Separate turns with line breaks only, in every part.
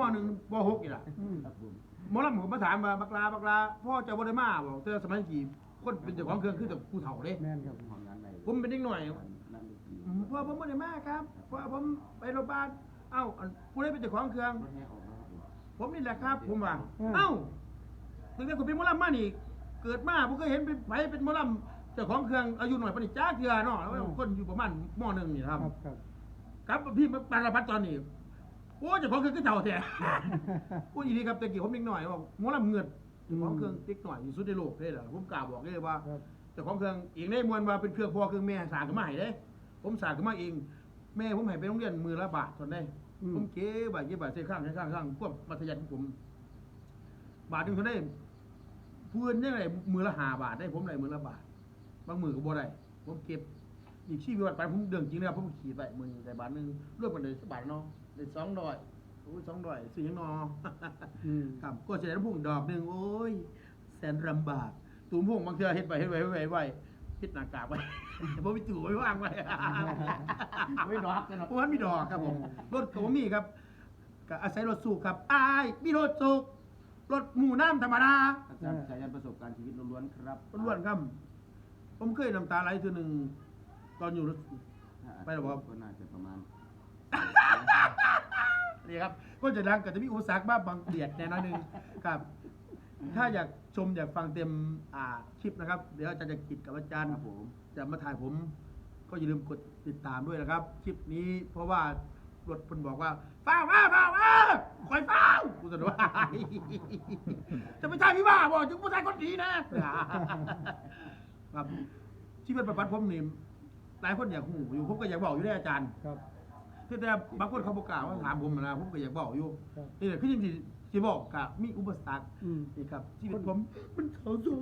มหนึ่งปหกอีกล่ะ
อืม
ครับผม
หมอลำผมมาถามว่าบักลาบักลาพ่อเจะบ่ได้มาบอกแต่สมัยกี่คนเป็นเจ้าของเครื่องคือแต่ผู้เฒ่าเด้
แม่นครับ
ห้องนั้นใน
ผมเป็นเด็กหน่อย
นั่นดนตรี
อืมพ่อผมบ่ได้มาครับพ่อผมไปโรงพยาบาลเอ้าอันผู้ใดเป็นเจ้าของเครื่อง
รถแห่ออกมาครับผม
ผมนี่แหละครับ ผมว่าเอ้าตั้งแต่ผมเป็นหมอลำมานี่เกิดมาผมเคยเห็นเป็นไผเป็นหมอลำเจ้าของเครื่องอายุหน่อยปานนี้จ้าเทื่อเนาะแล้วคนอยู่ประมาณมหนึ่งนี่ครับ
ครับครับ
ครับพี่ปานรพัฒน์ตอนนี้ โอ้เจ้าของเครื่องก็เจ้าแท้พูดอีนี้ครับแต่กี้ผมเด็กหน่อยบอกหมอลำเงินเจ้าของเครื่องเด็กหน่อยที่สุดในโลกเลยเหรอผมกล่าวบอกเลยว่า
ครับ
เจ้าของเครื่องอีกในมวลว่าเป็นเครื่องพ่อเครื่องแม่สร้างขึ้นมาให้เด้ ผมสร้างขึ้นมาเอง แม่ผมให้ไปโรงเรียนมือละบาทตอนได้
อืม
ผมเก๋บาทเก๋บาทเสียข้างเสียข้างข้างพวกมัธยัสถ์ของผม บาทหนึงเท่าได้เพื่อนยังไงมือละห้าบาทได้ผมได้มือละบาทบางมือก็บ่ได้ผมเก็บ อีกชีวิตไปผมเดินจริงนะครับผมขี่ไปมือแต่บาทหนึงรวมกันเลยสักบาทเนาะได้สองดอยโอ้ยสองดอยสี่ยังนอ
อืม
ครับก็จะได้พุ่งดอกหนึ่งโอ้ยแสนลำบากตูมพุ่งบางเทื่อเฮ็ดไปเฮ็ดไปเฮ็ดไปเฮ็ดไปพิดหน้ากากไว้ผมมีตู่ไว้ว่างไว้
ไม่ดอกกันหรอก
เพราะว่ามีดอกครับผม รถก็บ่มีครับก็อาศัยรถสูบครับอ้ายมีรถสูบรถหมู่น้ำธรรมดา
อาจารย์สายันประสบการณ์ชีวิตล้วนๆครับ
ล้วนๆครับ ผมเคยน้ำตาไหลทีหนึ่ง ตอนอยู่รถ ไปหรอครับ
ก็น่าจะประมาณ
นี่ครับ ก็จะดังก็จะมีอุปสรรคบ้างบางเดียดแน่นอนหนึงครับ ถ้าอยากชมอยากฟังเต็มอ่าคลิปนะครับ เดี๋ยวอาจารย์จะกิจกับอาจารย์
ครับผม
จะมาถ่ายผม ก็อย่าลืมกดติดตามด้วยนะครับ คลิปนี้เพราะว่ารถเพิ่นบอกว่าฟ้าวมาฟ้าวมาคอยฟ้าวกูจะว่าจะไม่ใช่พี่บ้าบอกจึงผู้ชายคนดีนะครับที่เป็นประปัดผมนี่ หลายคนอยากหูอยู่ผมก็อยากบอกอยู่ได้อาจารย์
ครับ
คือแต่บางคนเขาบอกกล่าวว่าถามผมนะผมก็อยากบอกอยู่
ครับ
นี่แหละคือจริงๆที่บอกกับมีอุปสรรค
อืม
นี่ครับชีวิตผมมันเขาสูง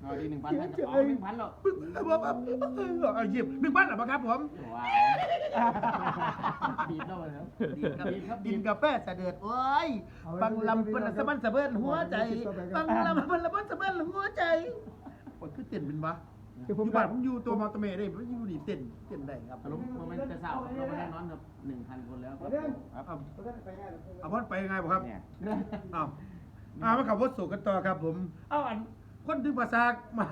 เอาดีหนึ่งพันนะกระเป๋าหนึ่งพันหรอก
ว่าแบบเอาหยิบหนึ่งพันเหรอครับผม
ว้าวบีบแล้วมาแล้ว
ดีครับดินกาแฟเสด็จโอ้ยฟังลำเป็นสะบันสะเบิ้นหัวใจฟังลำเป็นละบันสะเบิ้นหัวใจโอ้ยคือเต้นเป็นปะ
คือ
อ
ผม
ยู่บ้านผมอยู่ตัวมาตะเมได้ผมอยู่นี่เต้นเต้นได้ครับ
สรุปมันจะเศร้าเราไม่ได้นอนกับหนึ่งพันคนแล้วครับ
เอาเอาพอดไปยังไงบ่ครับ
เนี่ย
เอาเอามาขับรถสู่กันต่อครับผมเอาอันคนดึงภาษามา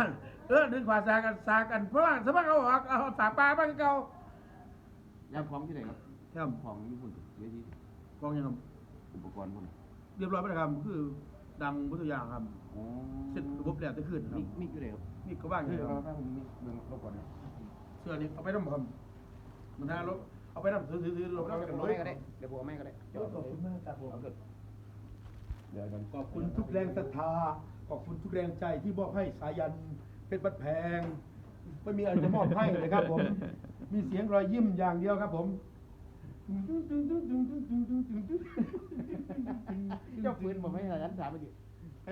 เออดึงภาษากันสากันเพราะว่าสมมติเอาออกเอาสาปลาบ้างเก่ายา
พร้อมที่ไหนครับ
ครับ
ของญี่ปุ่นเยอะที่
กองยังครับ
อุปกรณ์พวกนี้
เรียบร้อยไปแล้วครับคือดังวัตถุกอย่างครับ
อ๋อ
เสร็จระบบแล้วจะขึ้นครั
มิ
บ
กมิกอยู่ไหนครับ
นี่ก็ว่างอ
คื
ยู่
อ
ค
เรา
รับ
ถ้าผมมิกเบิ่งรบกวนเนี่ย
เสื้อนี้เอาไปน้ำครับมันน่ารถเอาไปน้ำซื้อซื้อซื้อลง
เรา
น้ำกัน
เอา
เล
ไม่
ย
ก็ได้เดี๋ยวผมเอาไม่ก็ได้
ขอบคุณมากครับผม
เดี๋ยวเดี๋ยว
ขอบคุณทุกแรงศรัทธาขอบคุณทุกแรงใจที่มอบให้สายันเพชรบัดแพงไม่มีอะไรจะมอบให้เลยครับ ผม มีเสียงรอยยิ้มอย่างเดียวครับ ผม
เจ้าปืนผมไม่ใช่ยันสามเมื่อกี้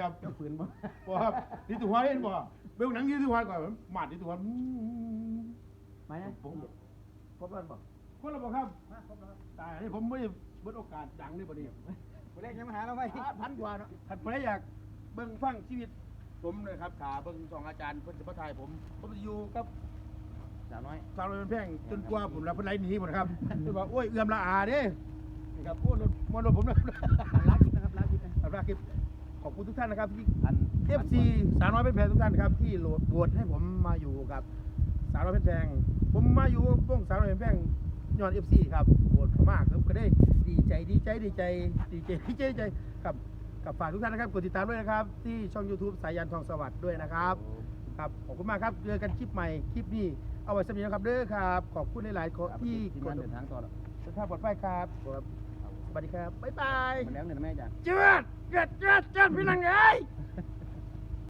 ครับ
เจ้าปืนผม
บอกครับดีตัวเห็นบ่เบื้องหนังดีตัวก่อนหมาดดีตัว
ไม่นะผมพบแล้วบอก
คนละบอกครับตายนี่ผมไม่ได้เบิดโอกาสดังนี่บ่ดี
คนแรกยังมาหาเราไปพันกว่าเนาะ
ถ้าใครอยากเบิ่งฟังชีวิตผมเลยครับขาเบิ่งสองอาจารย์เพิ่นจะมาถ่ายผมผมจะอยู่กับ
สาวน้อย
สาวน้อยเป็นแพงจนกว่าผมรับเพิ่นไล่หนีหมดครับเพิ่นบอกโอ้ยเอื้อมละอาเด้นี่ครับโอ้รถมอรถผมนะ
ลาคิดนะครับลาคิดนะ
ครับครับ ขอบคุณทุกท่านนะครับที่
อัน
FC สาวน้อยเป็นแพงทุกท่านครับที่โหลดโหวตให้ผมมาอยู่กับสาวน้อยเป็นแพงผมมาอยู่ป้องสาวน้อยเป็นแพงย้อน FC ครับโหวตเขามากครับก็ได้ดีใจดีใจดีใจดีใจดีใจดีใจครับกับฝากทุกท่านนะครับกดติดตามด้วยนะครับ ที่ช่อง YouTube สายันทองสวัสดิ์ด้วยนะครับครับขอบคุณมากครับเจอกันคลิปใหม่คลิปนี้เอาไว้สำหรับนะครับเด้อครับ ขอบคุณหลายๆคน
ที่
ที่
ที่
ก
มั
ด
นเดินทางต่อแล้ว
สุขภาพปลอดภัยครับครับ สวัสดีครับ บ๊ายบาย
มาแล้วเนี่ยนะแม่อาจารย์
เจือดเจือดเจือดเจือดพี่นังเอ้ย